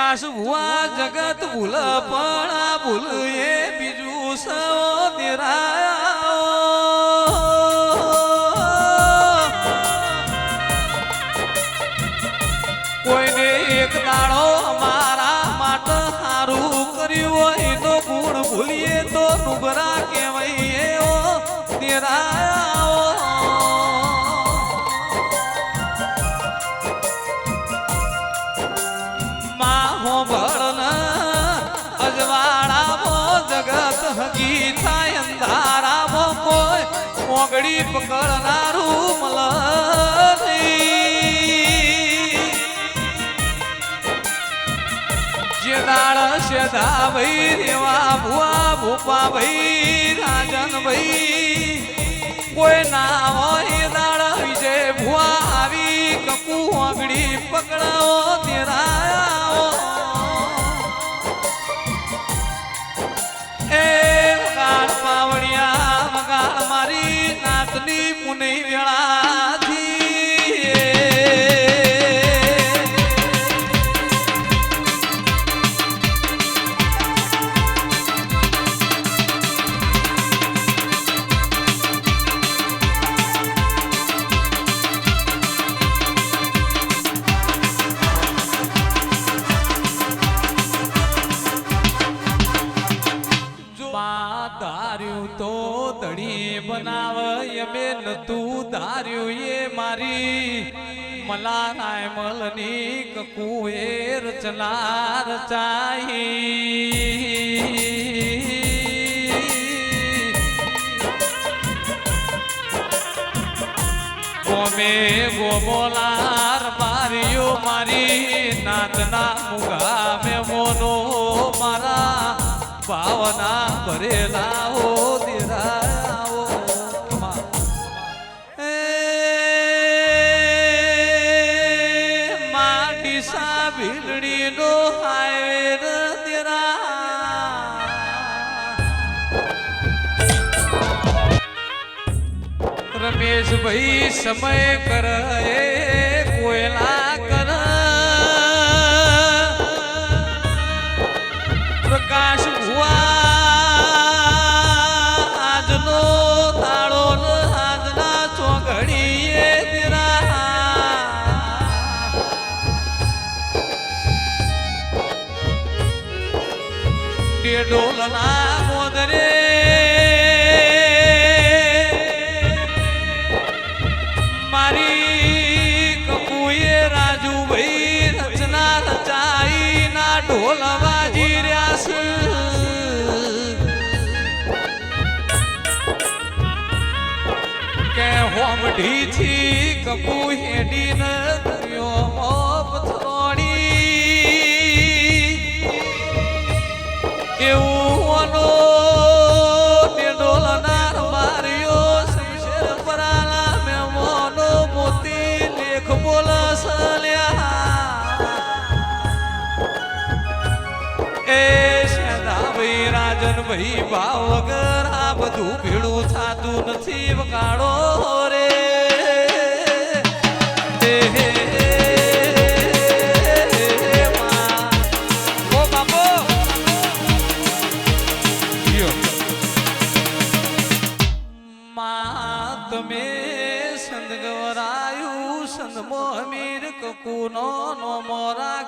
પ્રકાશ ભુવા જગત ભૂલ પણ આ ભૂલ એ બીજું સૌ કોઈને એક દાડો અમારા માટે સારું કર્યું હોય તો ગુણ ભૂલીએ તો નુગરા કહેવાય એવો નિરાયો મોગડી પકડનારું મલ જે દાળ શેધા ભાઈ રેવા, ભુવા, ભૂપા ભાઈ, રાજન ભાઈ. કોઈ ના હોય દાળ વિજય ભુવા આવી, કકુ આંગળી પકડાવો તેરાયો એ વગાડ પાવડિયા, વગાડ મારી નાતની મુનિ વેળાથી મારી મલારાય મલની કુએર ચલાર ચાહી. ગોમે ગોમોલાર બારીઓ મારી નાતના મુગા મે મોનો મારા, ભાવના ભરેલા હો સા ભીલડીનો હાયવે તેરા રમેશભાઈ સમય કરે કોયલા ડોલના મોદરે મારી કપુએ રાજુભાઈ રચના રચાઈ ના ઢોલ વાજી રહ્યા છે. કે હોમઢી થી કપુ રાજન ભાઈ ભાવ વગર આ બધું ભેળું થતું નથી વગાડો રે. તમે સંત ગવરાયું સંત મોહમીર કકુનો નો રાખ્યો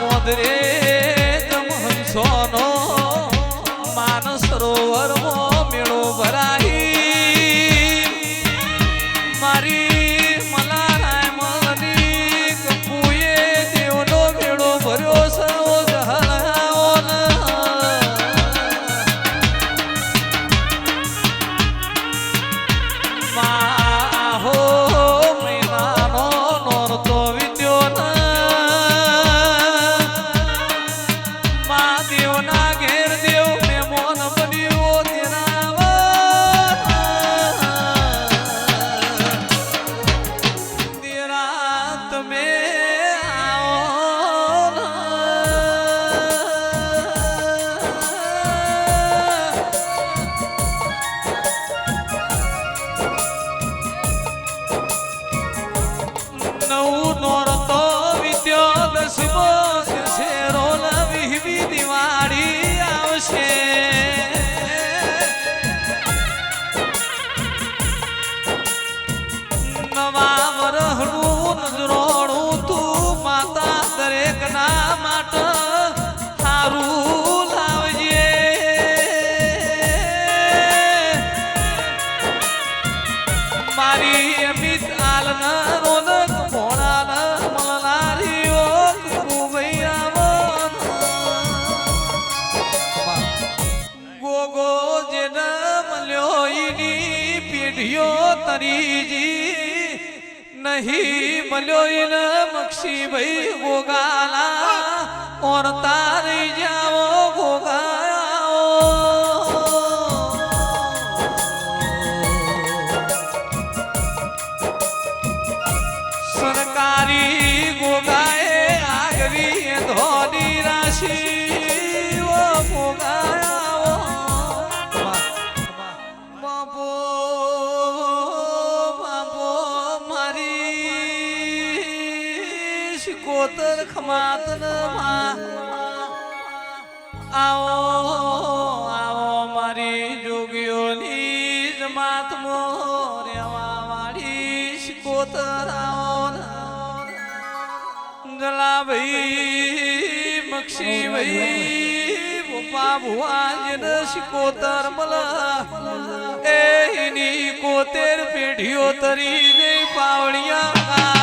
મોદરે. પતિજી નહીં મળ્યો એને મક્ષીભાઈ ગોગાલા. ઓર તારી જાઓ ગોગા પરમાત્મા આવો આવો મારી જોગીઓની જમાત રેવા વાળી શિકોતરાઓ જલાભાઈ મક્ષીભાઈ ભોપા ભુવાજન શિકોતર મલ. એની કોતેર પેઢીઓ તરી જઈ પાવણિયા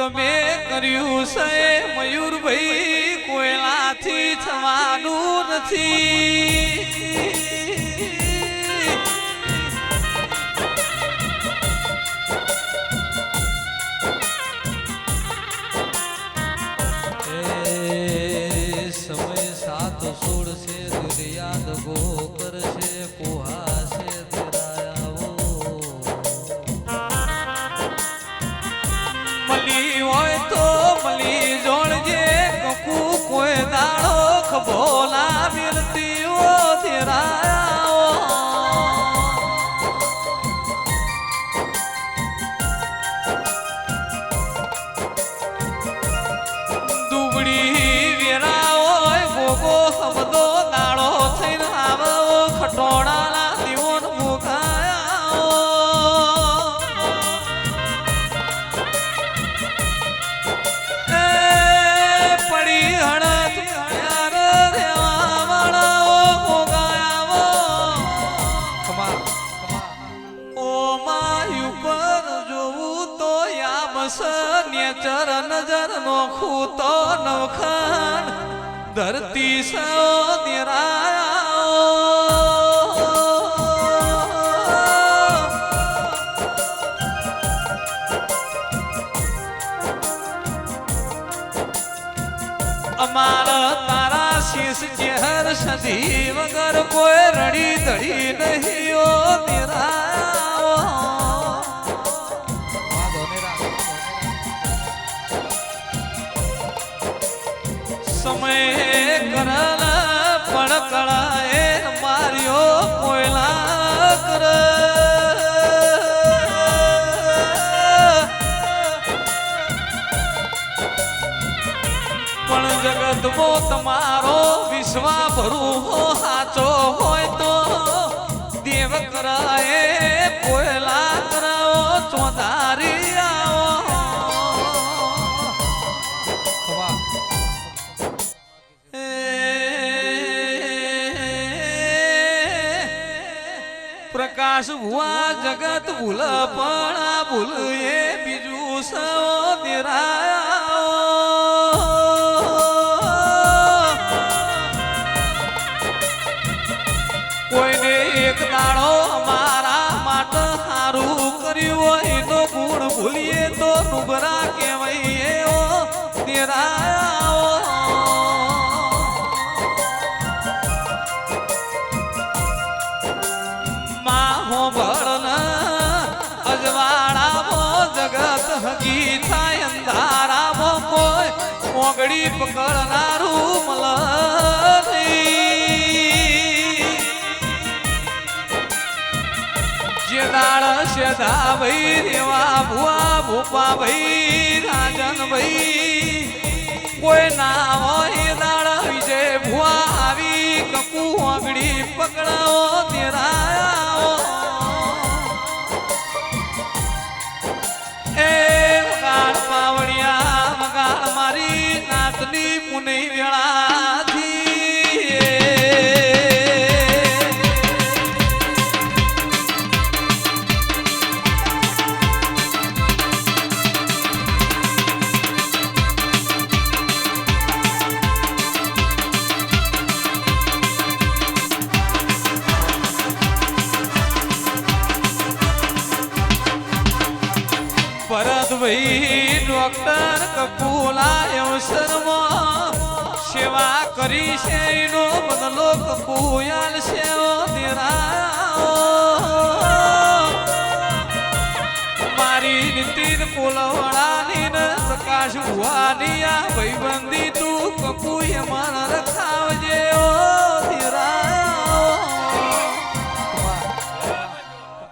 તમે કર્યું છે? મયુરભાઈ કોયલાથી થવાનું નથી. સમય સાત સોળ છે દુર્યાદ ગોકર છે, કુહાસ குடி માણસ નેચર નજર નોખું તો નવખાન. ધરતી સો નિરાયા અમારા તારા શીશ ચહેર સજીવ વગર કોઈ રડી ધડી નહીં ઓ તેરા માર્યો કોયલા કર પણ જગતમો તમારો વિશ્વા ભરું સાચો હોય તો દેવ કરાય કોયલા ભુવા જગત ભૂલ પણ ભૂલ એ બીજું સૌ કોઈને એક દાડો મારા માટે સારું કર્યું હોય તો ગુણ ભૂલીએ તો નુબરા કહેવાય એવો દેરાયા મોગડી પકડનારું મલ જે દાળ શેધા ભાઈ રેવા ભુવા ભૂપા ભાઈ રાજન ભાઈ કોઈ ના હોય દાળ વિજય ભુવા આવી કપુ આંગળી પકડાવો તેરાવો નાતની મુની વેળાથી ભાઈ ડોક્ટર કપૂલાયો શર્મો. સેવા કરી છે, એનો બદલો કપૂયાલ છે મારી નીતિન કોલવાળાની ન પ્રકાશ ભુવાની આ ભાઈબંધી તું કપૂય મન રખાવજે.